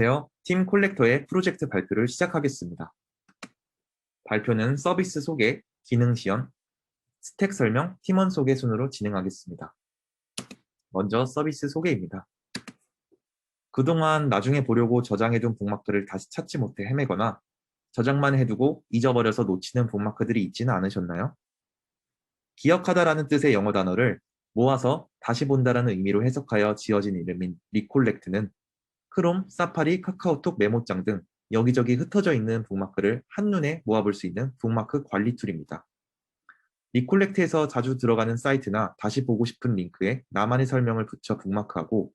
안녕하세요. 팀 콜렉터의 프로젝트 발표를 시작하겠습니다. 발표는 서비스 소개, 기능 시연, 스택 설명, 팀원 소개 순으로 진행하겠습니다. 먼저 서비스 소개입니다. 그동안 나중에 보려고 저장해둔 북마크를 다시 찾지 못해 헤매거나 저장만 해두고 잊어버려서 놓치는 북마크들이 있지는 않으셨나요? 기억하다라는 뜻의 영어 단어를 모아서 다시 본다라는 의미로 해석하여 지어진 이름인 리콜렉트는 크롬, 사파리, 카카오톡 메모장 등 여기저기 흩어져 있는 북마크를 한눈에 모아볼 수 있는 북마크 관리 툴입니다. 리콜렉트에서 자주 들어가는 사이트나 다시 보고 싶은 링크에 나만의 설명을 붙여 북마크하고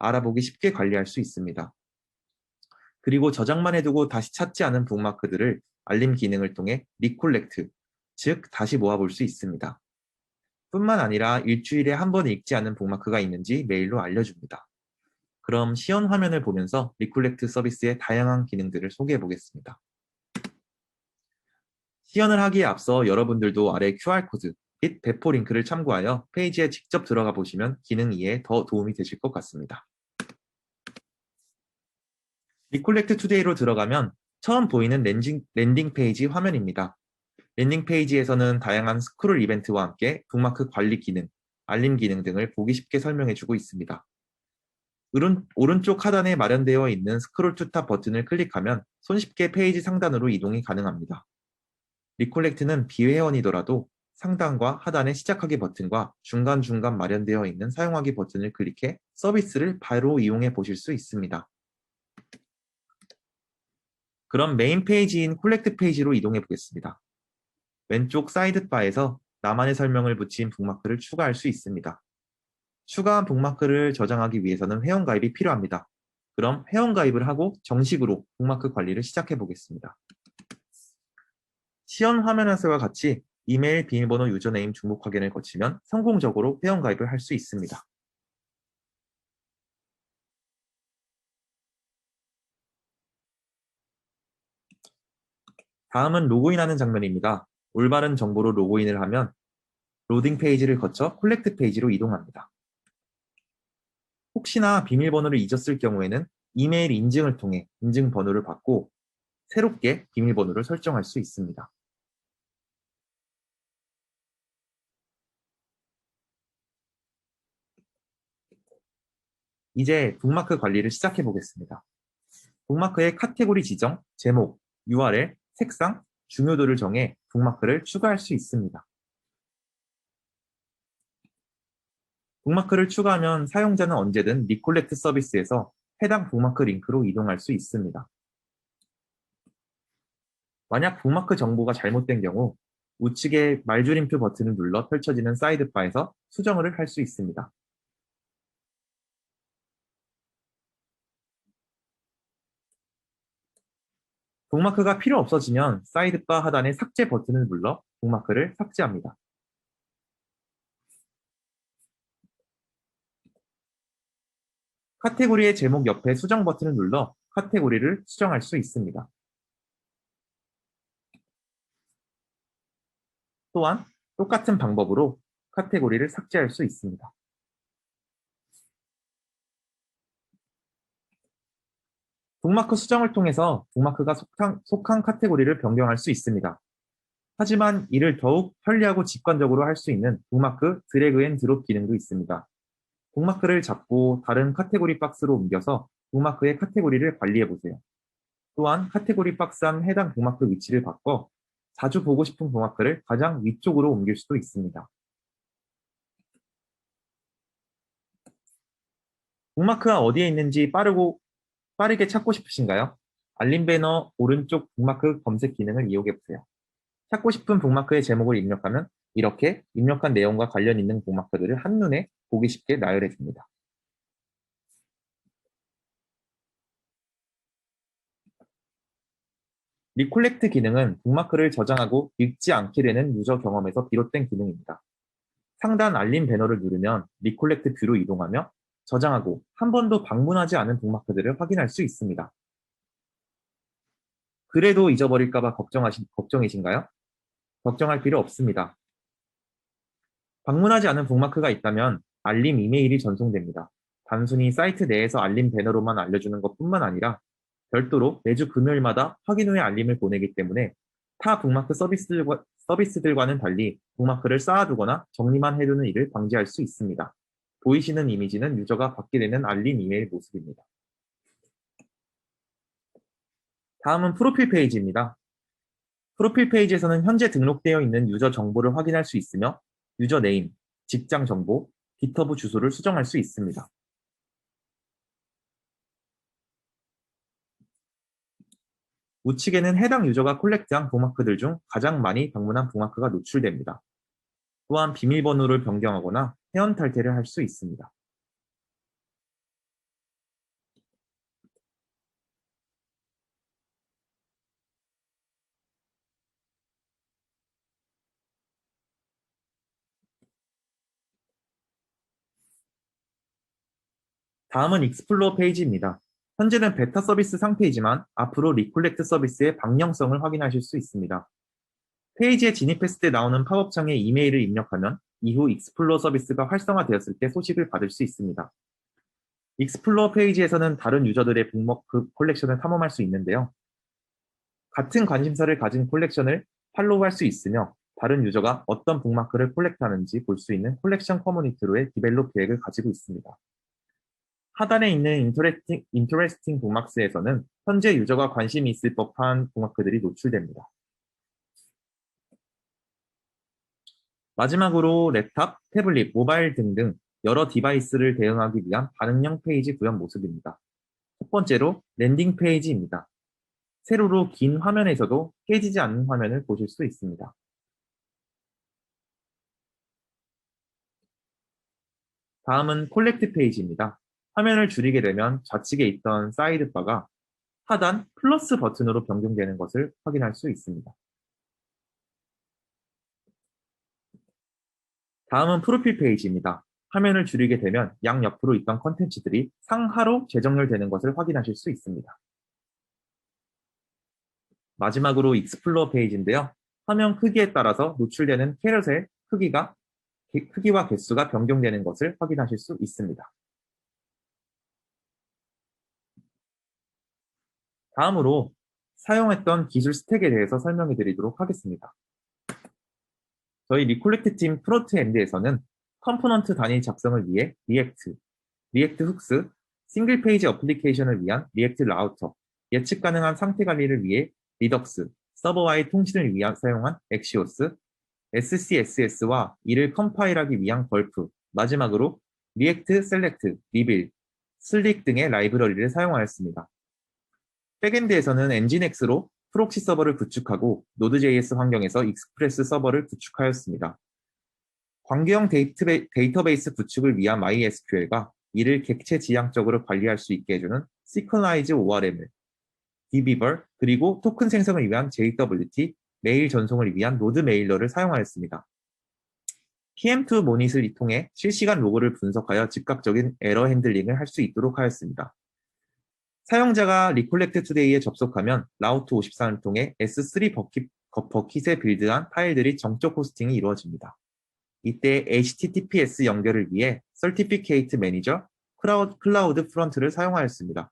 알아보기 쉽게 관리할 수 있습니다. 그리고 저장만 해두고 다시 찾지 않은 북마크들을 알림 기능을 통해 리콜렉트, 즉 다시 모아볼 수 있습니다. 뿐만 아니라 일주일에 한 번 읽지 않은 북마크가 있는지 메일로 알려줍니다. 그럼 시연 화면을 보면서 리콜렉트 서비스의 다양한 기능들을 소개해 보겠습니다. 시연을 하기에 앞서 여러분들도 아래 QR코드 및 배포 링크를 참고하여 페이지에 직접 들어가 보시면 기능 이해에 더 도움이 되실 것 같습니다. 리콜렉트 투데이로 들어가면 처음 보이는 랜딩, 랜딩 페이지 화면입니다. 랜딩 페이지에서는 다양한 스크롤 이벤트와 함께 북마크 관리 기능, 알림 기능 등을 보기 쉽게 설명해주고 있습니다. 오른, 오른쪽 하단에 마련되어 있는 스크롤 투탑 버튼을 클릭하면 손쉽게 페이지 상단으로 이동이 가능합니다. 리콜렉트는 비회원이더라도 상단과 하단의 시작하기 버튼과 중간중간 마련되어 있는 사용하기 버튼을 클릭해 서비스를 바로 이용해 보실 수 있습니다. 그럼 메인 페이지인 콜렉트 페이지로 이동해 보겠습니다. 왼쪽 사이드바에서 나만의 설명을 붙인 북마크를 추가할 수 있습니다. 추가한 북마크를 저장하기 위해서는 회원가입이 필요합니다. 그럼 회원가입을 하고 정식으로 북마크 관리를 시작해 보겠습니다. 시연 화면에서와 같이 이메일, 비밀번호, 유저네임 중복 확인을 거치면 성공적으로 회원가입을 할 수 있습니다. 다음은 로그인하는 장면입니다. 올바른 정보로 로그인을 하면 로딩 페이지를 거쳐 콜렉트 페이지로 이동합니다. 혹시나 비밀번호를 잊었을 경우에는 이메일 인증을 통해 인증 번호를 받고 새롭게 비밀번호를 설정할 수 있습니다. 이제 북마크 관리를 시작해 보겠습니다. 북마크의 카테고리 지정, 제목, URL, 색상, 중요도를 정해 북마크를 추가할 수 있습니다. 북마크를 추가하면 사용자는 언제든 리콜렉트 서비스에서 해당 북마크 링크로 이동할 수 있습니다. 만약 북마크 정보가 잘못된 경우 우측의 말줄임표 버튼을 눌러 펼쳐지는 사이드바에서 수정을 할 수 있습니다. 북마크가 필요 없어지면 사이드바 하단의 삭제 버튼을 눌러 북마크를 삭제합니다. 카테고리의 제목 옆에 수정 버튼을 눌러 카테고리를 수정할 수 있습니다. 또한 똑같은 방법으로 카테고리를 삭제할 수 있습니다. 북마크 수정을 통해서 북마크가 속한, 속한 카테고리를 변경할 수 있습니다. 하지만 이를 더욱 편리하고 직관적으로 할 수 있는 북마크 드래그 앤 드롭 기능도 있습니다. 북마크를 잡고 다른 카테고리 박스로 옮겨서 북마크의 카테고리를 관리해 보세요. 또한 카테고리 박스 안 해당 북마크 위치를 바꿔 자주 보고 싶은 북마크를 가장 위쪽으로 옮길 수도 있습니다. 북마크가 어디에 있는지 빠르고 빠르게 찾고 싶으신가요? 알림 배너 오른쪽 북마크 검색 기능을 이용해 보세요. 찾고 싶은 북마크의 제목을 입력하면 이렇게 입력한 내용과 관련 있는 북마크들을 한눈에 보기 쉽게 나열해 줍니다. 리콜렉트 기능은 북마크를 저장하고 읽지 않게 되는 유저 경험에서 비롯된 기능입니다. 상단 알림 배너를 누르면 리콜렉트 뷰로 이동하며 저장하고 한 번도 방문하지 않은 북마크들을 확인할 수 있습니다. 그래도 잊어버릴까봐 걱정하신, 걱정이신가요? 걱정할 필요 없습니다. 방문하지 않은 북마크가 있다면 알림 이메일이 전송됩니다. 단순히 사이트 내에서 알림 배너로만 알려주는 것뿐만 아니라 별도로 매주 금요일마다 확인 후에 알림을 보내기 때문에 타 북마크 서비스들과, 서비스들과는 달리 북마크를 쌓아두거나 정리만 해두는 일을 방지할 수 있습니다. 보이시는 이미지는 유저가 받게 되는 알림 이메일 모습입니다. 다음은 프로필 페이지입니다. 프로필 페이지에서는 현재 등록되어 있는 유저 정보를 확인할 수 있으며 유저 네임, 직장 정보, 기터브 주소를 수정할 수 있습니다. 우측에는 해당 유저가 콜렉트한 북마크들 중 가장 많이 방문한 북마크가 노출됩니다. 또한 비밀번호를 변경하거나 회원 탈퇴를 할 수 있습니다. 다음은 익스플로어 페이지입니다. 현재는 베타 서비스 상태이지만 앞으로 리콜렉트 서비스의 방향성을 확인하실 수 있습니다. 페이지에 진입했을 때 나오는 팝업창에 이메일을 입력하면 이후 익스플로어 서비스가 활성화되었을 때 소식을 받을 수 있습니다. 익스플로어 페이지에서는 다른 유저들의 북먹 그 콜렉션을 탐험할 수 있는데요. 같은 관심사를 가진 콜렉션을 팔로우할 수 있으며 다른 유저가 어떤 북마크를 콜렉트하는지 볼 수 있는 콜렉션 커뮤니티로의 디벨롭 계획을 가지고 있습니다. 하단에 있는 인터레스팅, 인터레스팅 북마크에서는 현재 유저가 관심이 있을 법한 북마크들이 노출됩니다. 마지막으로 랩탑, 태블릿, 모바일 등등 여러 디바이스를 대응하기 위한 반응형 페이지 구현 모습입니다. 첫 번째로 랜딩 페이지입니다. 세로로 긴 화면에서도 깨지지 않는 화면을 보실 수 있습니다. 다음은 콜렉트 페이지입니다. 화면을 줄이게 되면 좌측에 있던 사이드바가 하단 플러스 버튼으로 변경되는 것을 확인할 수 있습니다. 다음은 프로필 페이지입니다. 화면을 줄이게 되면 양옆으로 있던 컨텐츠들이 상하로 재정렬되는 것을 확인하실 수 있습니다. 마지막으로 익스플로어 페이지인데요. 화면 크기에 따라서 노출되는 캐럿의 크기가 크기와 개수가 변경되는 것을 확인하실 수 있습니다. 다음으로 사용했던 기술 스택에 대해서 설명해 드리도록 하겠습니다. 저희 리콜렉트 팀 프론트엔드에서는 컴포넌트 단위 작성을 위해 리액트, 리액트 훅스, 싱글 페이지 어플리케이션을 위한 리액트 라우터, 예측 가능한 상태 관리를 위해 리덕스, 서버와의 통신을 위한 사용한 엑시오스, SCSS와 이를 컴파일하기 위한 벌프, 마지막으로 리액트 셀렉트, 리빌, 슬릭 등의 라이브러리를 사용하였습니다. 백엔드에서는 엔진엑스로 프록시 서버를 구축하고 노드.js 환경에서 익스프레스 서버를 구축하였습니다. 관계형 데이터베이스 구축을 위한 MySQL과 이를 객체 지향적으로 관리할 수 있게 해주는 Synchronize ORM을, dbeaver, 그리고 토큰 생성을 위한 JWT, 메일 전송을 위한 노드 메일러를 사용하였습니다. PM2 모닛을 통해 실시간 로그를 분석하여 즉각적인 에러 핸들링을 할 수 있도록 하였습니다. 사용자가 리콜렉트 투데이에 접속하면 라우트 54를 통해 S3 버킷, 버킷에 빌드한 파일들이 정적 호스팅이 이루어집니다. 이때 HTTPS 연결을 위해 Certificate Manager, 클라우드 프런트를 사용하였습니다.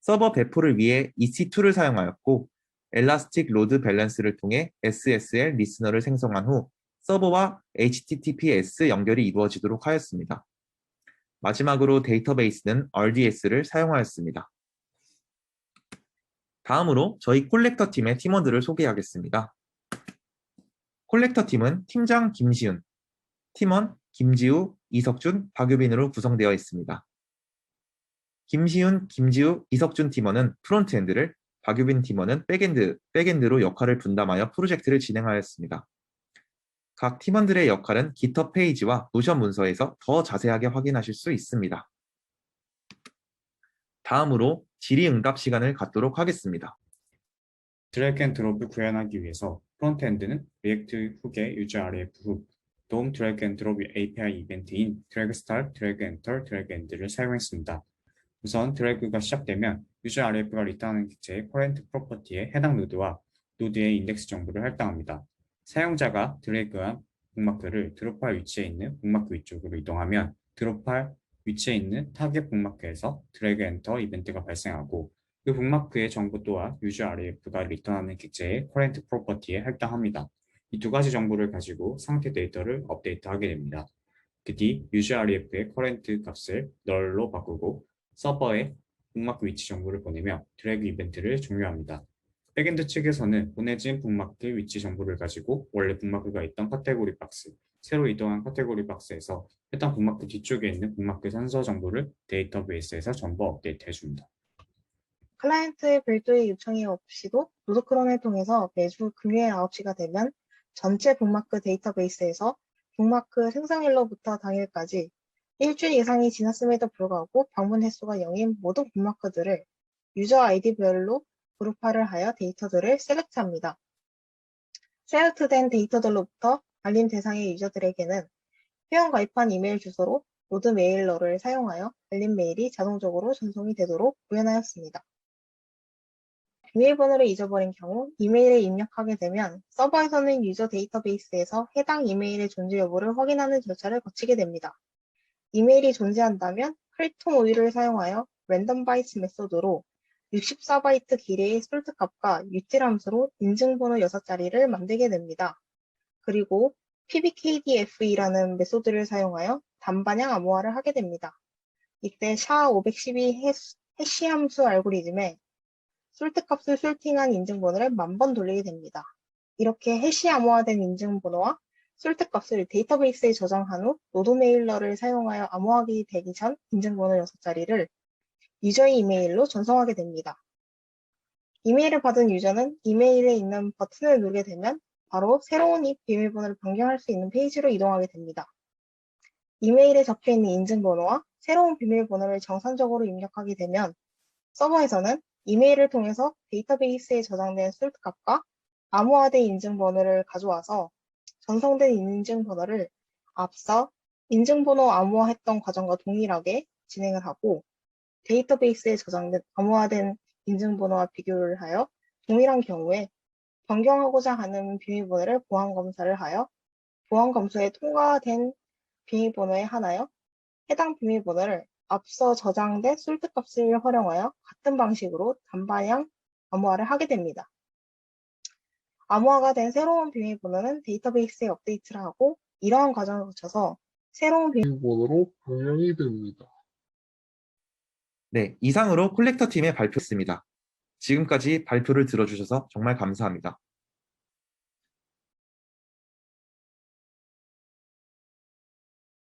서버 배포를 위해 EC2를 사용하였고 엘라스틱 로드 밸런스를 통해 SSL 리스너를 생성한 후 서버와 HTTPS 연결이 이루어지도록 하였습니다. 마지막으로 데이터베이스는 RDS를 사용하였습니다. 다음으로 저희 콜렉터 팀의 팀원들을 소개하겠습니다. 콜렉터 팀은 팀장 김시훈, 팀원 김지우, 이석준, 박유빈으로 구성되어 있습니다. 김시훈, 김지우, 이석준 팀원은 프론트엔드를, 박유빈 팀원은 백엔드, 백엔드로 역할을 분담하여 프로젝트를 진행하였습니다. 각 팀원들의 역할은 GitHub 페이지와 노션 문서에서 더 자세하게 확인하실 수 있습니다. 다음으로 질의응답 시간을 갖도록 하겠습니다. 드래그 앤 드롭을 구현하기 위해서 프론트엔드는 리액트 훅의 유저 RF 훅, 돔 드래그 앤 드롭 API 이벤트인 드래그 스타트, 드래그 엔터, 드래그 엔드를 사용했습니다. 우선 드래그가 시작되면 유저 RF가 리턴하는 객체의 커렌트 프로퍼티에 해당 노드와 노드의 인덱스 정보를 할당합니다. 사용자가 드래그한 북마크를 드롭할 위치에 있는 북마크 위쪽으로 이동하면 드롭할 위치에 있는 타겟 북마크에서 드래그 엔터 이벤트가 발생하고 그 북마크의 정보 또한 유저 REF가 리턴하는 객체의 커렌트 프로퍼티에 할당합니다. 이 두 가지 정보를 가지고 상태 데이터를 업데이트하게 됩니다. 그뒤 유저 REF의 커렌트 값을 널로 바꾸고 서버에 북마크 위치 정보를 보내며 드래그 이벤트를 종료합니다. 백엔드 측에서는 보내진 북마크 위치 정보를 가지고 원래 북마크가 있던 카테고리 박스, 새로 이동한 카테고리 박스에서 해당 북마크 뒤쪽에 있는 북마크 선서 정보를 데이터베이스에서 전부 업데이트 해줍니다. 클라이언트의 별도의 요청이 없이도 노드크론을 통해서 매주 금요일 9시가 되면 전체 북마크 데이터베이스에서 북마크 생성일로부터 당일까지 일주일 이상이 지났음에도 불구하고 방문 횟수가 0인 모든 북마크들을 유저 아이디별로 그룹화를 하여 데이터들을 셀렉트합니다. 셀렉트된 데이터들로부터 알림 대상의 유저들에게는 회원 가입한 이메일 주소로 로드 메일러를 사용하여 알림 메일이 자동적으로 전송이 되도록 구현하였습니다. 비밀번호를 잊어버린 경우 이메일을 입력하게 되면 서버에서는 유저 데이터베이스에서 해당 이메일의 존재 여부를 확인하는 절차를 거치게 됩니다. 이메일이 존재한다면 크리톤 오일을 사용하여 랜덤 바이트 메소드로 64바이트 길이의 솔트 값과 유틸 함수로 인증번호 6자리를 만들게 됩니다. 그리고 pbkdfe라는 메소드를 사용하여 단반향 암호화를 하게 됩니다. 이때 SHA-512 해시- 해시 함수 알고리즘에 솔트 값을 솔팅한 인증번호를 만 번 돌리게 됩니다. 이렇게 해시 암호화된 인증번호와 솔트 값을 데이터베이스에 저장한 후 노드 메일러를 사용하여 암호화기 되기 전 인증번호 6자리를 유저의 이메일로 전송하게 됩니다. 이메일을 받은 유저는 이메일에 있는 버튼을 누르게 되면 바로 새로운 이 비밀번호를 변경할 수 있는 페이지로 이동하게 됩니다. 이메일에 적혀 있는 인증번호와 새로운 비밀번호를 정상적으로 입력하게 되면 서버에서는 이메일을 통해서 데이터베이스에 저장된 솔트 값과 암호화된 인증번호를 가져와서 전송된 인증번호를 앞서 인증번호 암호화했던 과정과 동일하게 진행을 하고 데이터베이스에 저장된 암호화된 인증번호와 비교를 하여 동일한 경우에 변경하고자 하는 비밀번호를 보안 검사를 하여 보안 검사에 통과된 비밀번호에 한하여 해당 비밀번호를 앞서 저장된 솔트 값을 활용하여 같은 방식으로 단방향 암호화를 하게 됩니다. 암호화가 된 새로운 비밀번호는 데이터베이스에 업데이트를 하고 이러한 과정을 거쳐서 새로운 비밀 비밀번호로 변경이 됩니다. 네, 이상으로 콜렉터 팀의 발표였습니다. 지금까지 발표를 들어주셔서 정말 감사합니다.